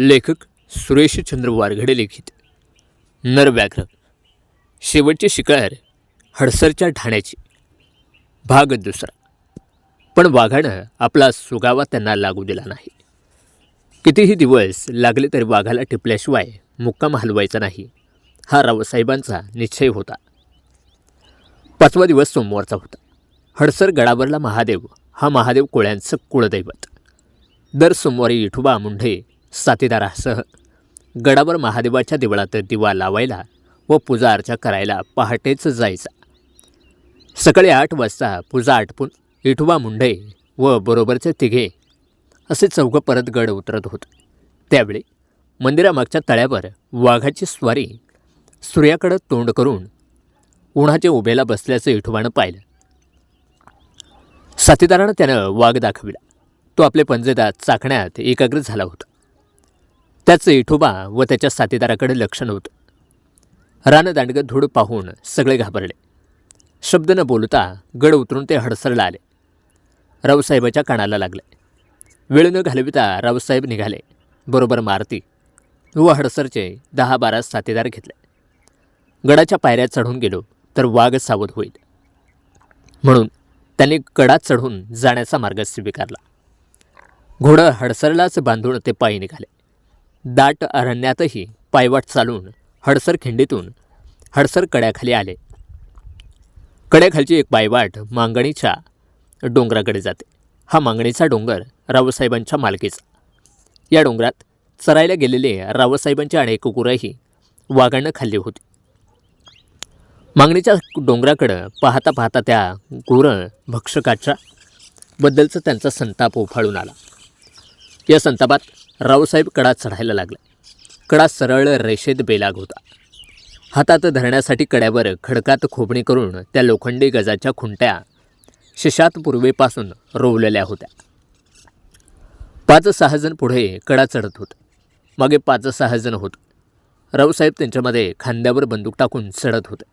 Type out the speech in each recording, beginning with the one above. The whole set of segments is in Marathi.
लेखक सुरेशचंद्र वारघडे लिखित. नरव्याघ्र शेवटचे शिकार हडसरच्या ठाण्याची. भाग दुसरा. पण वाघानं आपला सुगावा त्यांना लागू दिला नाही. कितीही दिवस लागले तरी वाघाला टिपल्याशिवाय मुक्काम हलवायचा नाही. हा रावसाहेबांचा निश्चय होता. पाचवा दिवस सोमवारचा होता. हडसर गडावरला महादेव हा महादेव कोळ्यांचं कुळदैवत. दर सोमवारी विठोबा मुंढे साथीदारासह गडावर महादेवाच्या देवळात दिवा लावायला व पूजा अर्चा करायला पहाटेच जायचा. सकाळी आठ वाजता पूजा आटपून इठुबा मुंढे व बरोबरचे तिघे असे चौघं परत गड उतरत होते. त्यावेळी मंदिरामागच्या तळ्यावर वाघाची स्वारी सूर्याकडं तोंड करून उन्हाच्या उभेला बसल्याचं इठुबानं पाहिलं. साथीदारानं त्यानं वाघ दाखविला. तो आपले पंजेदात चाकण्यात एकाग्र झाला होता. त्याचं इठोबा व त्याच्या साथीदाराकडे लक्ष नव्हतं. रानदांडगं धूड पाहून सगळे घाबरले. शब्द न बोलता गड उतरून ते हडसरला आले. रावसाहेबाच्या कानाला लागले. वेळ न घालविता रावसाहेब निघाले. बरोबर मारती व हडसरचे दहा बारा साथीदार घेतले. गडाच्या पायऱ्या चढून गेलो तर वाघ सावध होईल. म्हणून त्यांनी कडा चढून जाण्याचा मार्ग स्वीकारला. घोडं हडसरलाच बांधून ते पायी निघाले. दाट अरण्यातही पायवाट चालून हडसर खिंडीतून हडसर कड्याखाली आले. कड्याखालची एक पायवाट मांगणीच्या डोंगराकडे जाते. हा मांगणीचा डोंगर रावसाहेबांच्या मालकीचा. या डोंगरात चरायला गेलेले रावसाहेबांची अनेक गुरंही वाघानं खाल्ली होती. मागणीच्या डोंगराकडं पाहता पाहता त्या गुरं भक्षकाच्या बद्दलचा त्यांचा संताप उफाळून आला. या संतापात रावसाहेब कडा चढायला लागले. कडा सरळ रेषेत बेलाग होता. हातात धरण्यासाठी कड्यावर खडकात खोबणी करून त्या लोखंडी गजाच्या खुंट्या शिशात पूर्वेपासून रोवलेल्या होत्या. पाच सहा जण पुढे कडा चढत होत. मागे पाच सहा जण होत. रावसाहेब त्यांच्यामध्ये खांद्यावर बंदूक टाकून चढत होते.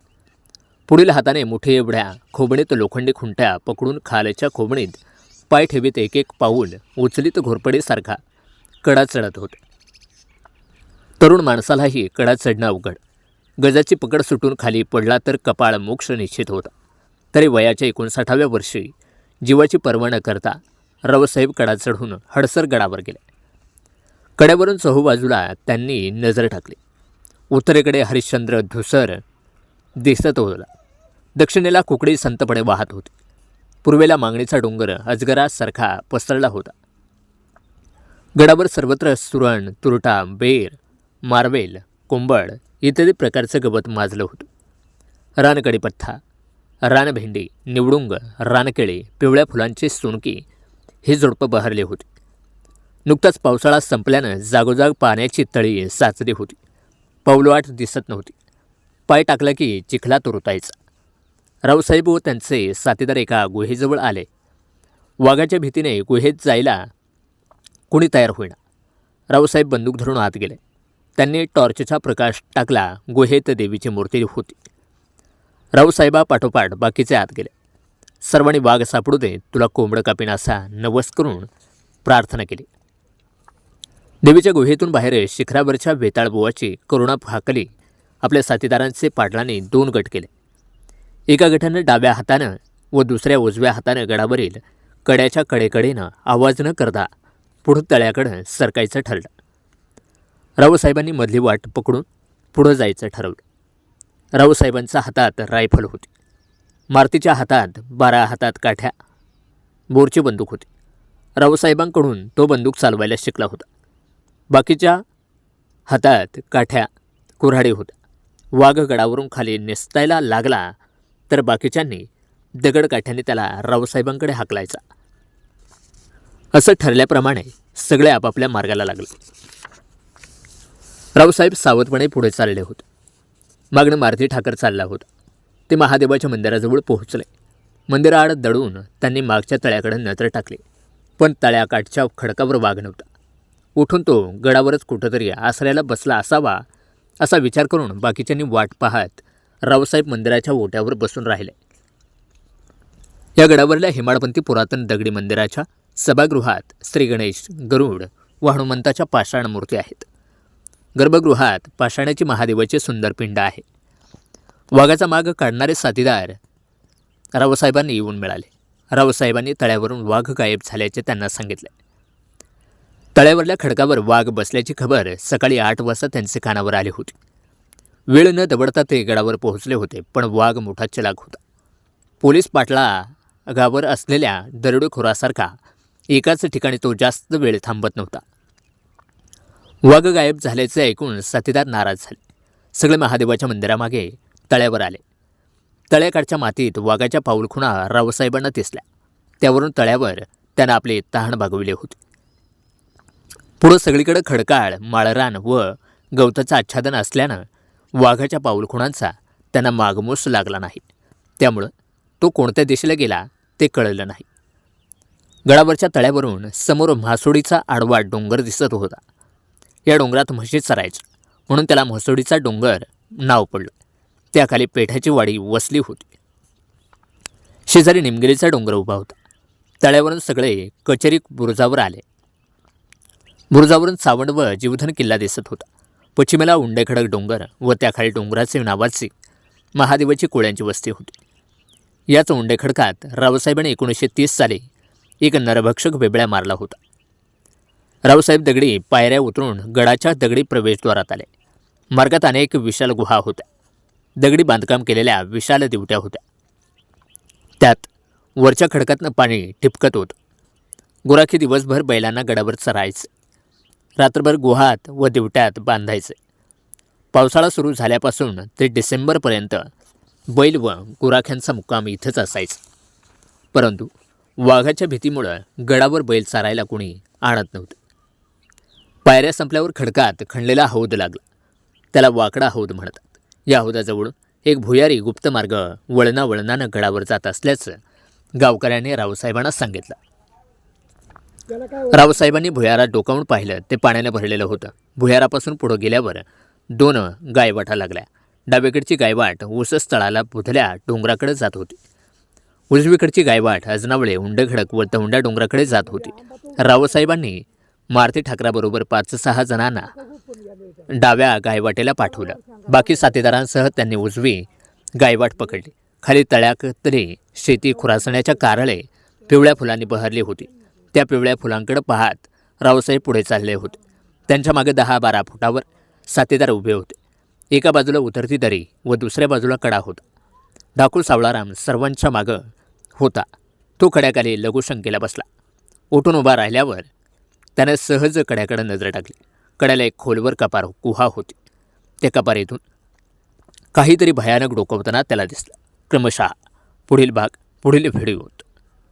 पुढील हाताने मोठे एवढ्या खोबणीत लोखंडी खुंट्या पकडून खालच्या खोबणीत पाय ठेवीत एक एक पाऊल उचलीत घोरपडीसारखा कडा चढत होते. तरुण माणसालाही कडा चढणं अवघड. गजाची पकड सुटून खाली पडला तर कपाळ मोक्ष निश्चित होता. तरी वयाच्या एकोणसाठाव्या वर्षी जीवाची पर्वा न करता रवसाहेब कडा चढून हडसर गडावर गेले. कड्यावरून चहूबाजूला त्यांनी नजर टाकली. उत्तरेकडे हरिश्चंद्र धुसर दिसत होता. दक्षिणेला कुकडी संतपणे वाहत होती. पूर्वेला मागणीचा डोंगर अजगरासारखा पसरला होता. गडावर सर्वत्र सुरण तुरटा बेर मार्वेल कुंबळ इत्यादी प्रकारचं गवत माजलं होतं. रानकडीपत्था रानभेंडी निवडुंग रानकेळी पिवळ्या फुलांची सुणकी ही झुडपं बहरली होती. नुकताच पावसाळा संपल्यानं जागोजाग पाण्याची तळी साचली होती. पौलवाट दिसत नव्हती. पाय टाकला की चिखलात रुतायचा रावसाहेब व त्यांचे साथीदार एका गुहेजवळ आले. वाघाच्या भीतीने गुहेत जायला कोणी तयार होईना. रावसाहेब बंदूक धरून आत गेले. त्यांनी टॉर्चचा प्रकाश टाकला गुहेत देवीची मूर्ती होती. रावसाहेबा पाठोपाठ बाकीचे आत गेले. सर्वांनी वाघ सापडू दे तुला कोंबडं कापीन असा नवस करून प्रार्थना केली. देवीच्या गुहेतून बाहेर शिखरावरच्या वेताळबुवाची करुणा फाकली आपल्या साथीदारांचे पाटलांनी दोन गट केले. एका गटानं डाव्या हातानं व दुसऱ्या उजव्या हातानं गडावरील कड्याच्या कडेकडेनं आवाज न करता पुढं तळ्याकडं सरकायचं ठरलं. रावसाहेबांनी मधली वाट पकडून पुढं जायचं ठरवलं. रावसाहेबांच्या हातात रायफल होती. मारुतीच्या हातात बारा हातात काठ्या बोरची बंदूक होती. रावसाहेबांकडून तो बंदूक चालवायला शिकला होता. बाकीच्या हातात काठ्या कुऱ्हाडी होत्या. वाघ गडावरून खाली नेसतायला लागला तर बाकीच्यांनी दगडकाठ्याने त्याला रावसाहेबांकडे हाकलायचा. असं ठरल्याप्रमाणे सगळे आपापल्या मार्गाला लागले. रावसाहेब सावधपणे पुढे चालले होते. मागणं मारुती ठाकर चालला होता. ते महादेवाच्या मंदिराजवळ पोहोचले. मंदिराआड दडून त्यांनी मागच्या तळ्याकडे नजर टाकली. पण तळ्याकाठच्या खडकावर वाघ नव्हता. उठून तो गडावरच कुठंतरी आसऱ्याला बसला असावा असा विचार करून बाकीच्यांनी वाट पाहत रावसाहेब मंदिराच्या ओट्यावर बसून राहिले. या गडावरल्या हेमाडपंथी पुरातन दगडी मंदिराच्या सभागृहात श्री गणेश गरुड व हनुमंताच्या पाषाण मूर्ती आहेत. गर्भगृहात पाषाणाची महादेवाचे सुंदर पिंड आहे. वाघाचा माग काढणारे साथीदार रावसाहेबांनी येऊन मिळाले. रावसाहेबांनी तळ्यावरून वाघ गायब झाल्याचे त्यांना सांगितले. तळ्यावरल्या खडकावर वाघ बसल्याची खबर सकाळी आठ वाजता त्यांचे कानावर आली होती. वेळ न दबडता ते गडावर पोहोचले होते पण वाघ मोठा चलाक होता. पोलीस पाटला गावर असलेल्या दरोडेखोरासारखा एकाच ठिकाणी तो जास्त वेळ थांबत नव्हता. वाघ गायब झाल्याचे ऐकून साथीदार नाराज झाले. सगळे महादेवाच्या मंदिरामागे तळ्यावर आले. तळ्याकडच्या मातीत वाघाच्या पाऊलखुणा रावसाहेबांना दिसल्या. त्यावरून तळ्यावर त्यानं आपले तहान भागविले होते. पुढं सगळीकडे खडकाळ माळरान व गवताचं आच्छादन असल्यानं वाघाच्या पाऊलखुणांचा त्यांना मागमूस लागला नाही. त्यामुळं तो कोणत्या दिशेला गेला ते कळलं नाही. गडावरच्या तळ्यावरून समोर म्हासोडीचा आडवा डोंगर दिसत होता. या डोंगरात म्हशी चरायचं म्हणून त्याला म्हसोडीचा डोंगर नाव पडलं. त्याखाली पेठाची वाडी वसली होती. शेजारी निमगिरीचा डोंगर उभा होता. तळ्यावरून सगळे कचेरी बुरुजावर आले. बुरुजावरून सावंड व जीवधन किल्ला दिसत होता. पश्चिमेला उंडेखडक डोंगर व त्याखाली डोंगराचे नावाची महादेवाची कोळ्यांची वस्ती होती. याच उंडेखडकात रावसाहेबांनी एकोणीसशे तीस साली एक नरभक्षक बेबळ्या मारला होता. रावसाहेब दगडी पायऱ्या उतरून गडाच्या दगडी प्रवेशद्वारात आले. मार्गात अनेक विशाल गुहा होत्या. दगडी बांधकाम केलेल्या विशाल दिवट्या होत्या. त्यात वरच्या खडकातनं पाणी ठिपकत होतं. गुराखी दिवसभर बैलांना गडावर चरायचे. रात्रभर गुहात व दिवट्यात बांधायचे. पावसाळा सुरू झाल्यापासून ते डिसेंबरपर्यंत बैल व गुराख्यांचा मुक्काम इथंच असायचा. परंतु वाघाच्या भीतीमुळं गडावर बैल चारायला कोणी आणत नव्हतं. पायऱ्या संपल्यावर खडकात खणलेला हौद लागला. त्याला वाकडा हौद म्हणतात. या हौदाजवळून एक भुयारी गुप्त मार्ग वळणा वळणानं गडावर जात असल्याचं गावकऱ्यांनी रावसाहेबांना सांगितलं. रावसाहेबांनी भुयारा डोकावून पाहिलं ते पाण्याने भरलेलं होतं. भुयारापासून पुढं गेल्यावर दोन गायवाटा लागल्या. डावेकडची गायवाट ऊसच बुधल्या डोंगराकडे जात होती. उजवीकडची गायवाट अजनावळे उंडखडक व दौंड्या डोंगराकडे जात होती. रावसाहेबांनी मारुती ठाकराबरोबर पाच सहा जणांना डाव्या गायवाटेला पाठवलं. बाकी साथीदारांसह त्यांनी उजवी गायवाट पकडली. खाली तळ्याकतरी शेती खुरासण्याच्या कारळे पिवळ्या फुलांनी बहरली होती. त्या पिवळ्या फुलांकडे पाहत रावसाहेब पुढे चालले होते. त्यांच्या मागे दहा बारा फुटावर साथीदार उभे होते. एका बाजूला उतरती दरी व दुसऱ्या बाजूला कडा होता. डाकू सावळाराम सर्वांच्या मागं होता. तो कड्याखाली लघुशंकेला बसला. उठून उभा राहिल्यावर त्यानं सहज कड्याकडे नजर टाकली. कड्याला एक खोलवर कपार गुहा होती. त्या कपारीतून काहीतरी भयानक डोकवताना त्याला दिसलं. क्रमशः पुढील भाग पुढील व्हिडिओ.